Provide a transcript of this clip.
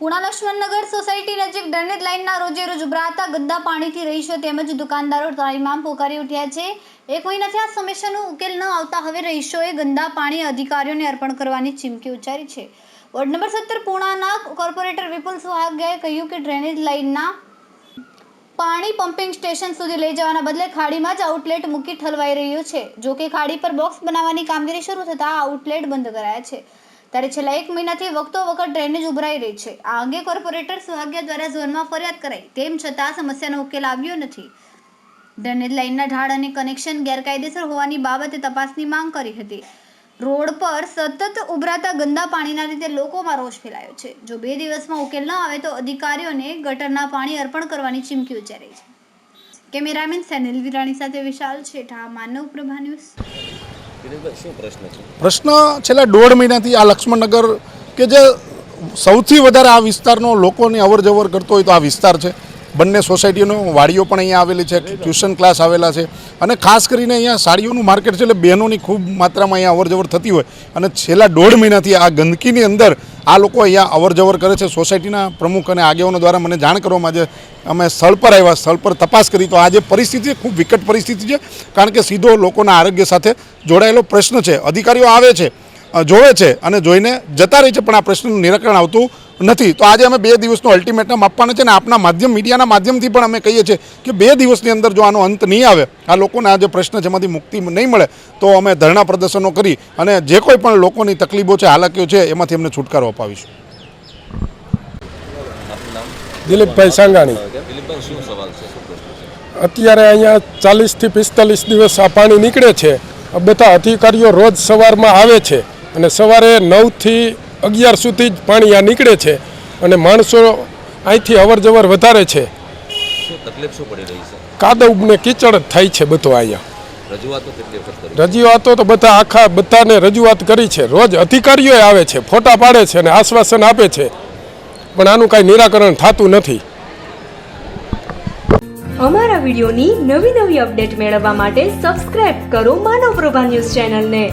Puna Laxmannagar society નજીક drainage લાઇનના રોજે રોજ ઉભરાતા ગંદા પાણીથી રહીશો તેમજ દુકાનદારો ત્રાહિમામ પોકારી ઉઠ્યા છે. એક મહિનાથી આ સમસ્યાનો ઉકેલ ન આવતા હવે રહીશોએ ગંદા પાણી અધિકારીઓને અર્પણ કરવાની ચીમકી ઉચ્ચારી છે. વોર્ડ નંબર સત્તર પુણાના કોર્પોરેટર વિપુલ સુહાગિયાએ કહ્યું કે ડ્રેનેજ લાઇનના પાણી પમ્પિંગ સ્ટેશન સુધી લઈ જવાના બદલે ખાડીમાં જ આઉટલેટ મૂકી ઠલવાઈ રહ્યું છે. જો કે ખાડી પર બોક્સ બનાવવાની કામગીરી શરૂ થતાં આઉટલેટ બંધ કરાયા છે. ત્યારે છેલ્લા એક મહિનાથી વખતો વખત ડ્રેનેજ ઉભરાઈ રહી છે. આ અંગે કોર્પોરેટર સુહાગિયા દ્વારા ઝોનમાં ફરિયાદ કરાઈ. તેમ છતાં સમસ્યાનો ઉકેલ આવ્યો નથી. ડ્રેનેજ લાઇનના ઢાળ અને કનેક્શન ગેરકાયદેસર હોવાની બાબતે તપાસની માંગ કરી હતી. રોડ પર સતત ઉભરાતા ગંદા પાણીના લીધે લોકોમાં રોષ ફેલાયો છે. જો બે દિવસમાં ઉકેલ ન આવે તો અધિકારીઓને ગટરના પાણી અર્પણ કરવાની ચીમકી ઉચ્ચારી છે. કેમેરામેન સેનિલ વિરાણી સાથે વિશાલ છેઠા, માનવ પ્રભા ન્યૂઝ. પ્રશ્ન છેલ્લા દોઢ મહિનાથી આ લક્ષ્મણનગર કે જે સૌથી વધારે આ વિસ્તારનો લોકોની અવર જવર કરતો હોય તો આ વિસ્તાર છે. બંને સોસાયટીનો વાડીઓ પણ અહીંયા આવેલી છે, ટ્યુશન ક્લાસ આવેલા છે અને ખાસ કરીને અહીંયા સાડીઓનું માર્કેટ છે એટલે બહેનોની ખૂબ માત્રામાં અહીંયા અવરજવર થતી હોય અને છેલ્લા દોઢ મહિનાથી આ ગંદકીની અંદર આ લોકો અહીંયા અવરજવર કરે છે. સોસાયટીના પ્રમુખ અને આગેવાનો દ્વારા મને જાણ કરવામાં આજે અમે સ્થળ પર આવ્યા, સ્થળ પર તપાસ કરી. તો આ જે પરિસ્થિતિ ખૂબ વિકટ પરિસ્થિતિ છે, કારણ કે સીધો લોકોના આરોગ્ય સાથે જોડાયેલો પ્રશ્ન છે. અધિકારીઓ આવે છે જોવે છે અને જોઈને જતા રહે છે. પણ આ પ્રશ્નનું નિરાકરણ આવતું નથી. તો આજે અમે બે દિવસનો અલ્ટિમેટમ આપવાનો છે અને આપના માધ્યમ મીડિયાના માધ્યમથી પણ અમે કહીએ છીએ કે બે દિવસની અંદર જો આનો અંત નહીં આવે આ લોકોને આ જે પ્રશ્ન છે એમાંથી મુક્તિ નહીં મળે તો અમે ધરણા પ્રદર્શનો કરી અને જે કોઈ પણ લોકોની તકલીફો છે હાલાકીઓ છે એમાંથી અમને છુટકારો અપાવીશું. દિલીપભાઈ સાંગાણી. દિલીપભાઈ શું સવાલ છે? શું પ્રશ્ન છે? અત્યારે અહીંયા ચાલીસથી પિસ્તાલીસ દિવસ આ પાણી નીકળે છે. આ બધા અધિકારીઓ રોજ સવારમાં આવે છે અને સવારે નવથી અગિયાર સુધી જ પાણી આ નીકળે છે અને માણસો અહીંથી અવર જવર વધારે છે. શું તકલીફ શું પડી રહી છે? કાદવ ને કીચડ થાય છે બધો અહીંયા. રજૂઆતો કેટલી વખત કરી? રજૂઆતો તો બધા આખા બધાને રજૂઆત કરી છે. રોજ અધિકારીઓ આવે છે ફોટા પાડે છે અને આશ્વાસન આપે છે. પણ આનું કાંઈ નિરાકરણ થતું નથી. અમારા વિડીયોની નવી નવી અપડેટ મેળવવા માટે સબસ્ક્રાઇબ કરો માનવ પ્રભા ન્યૂઝ ચેનલને.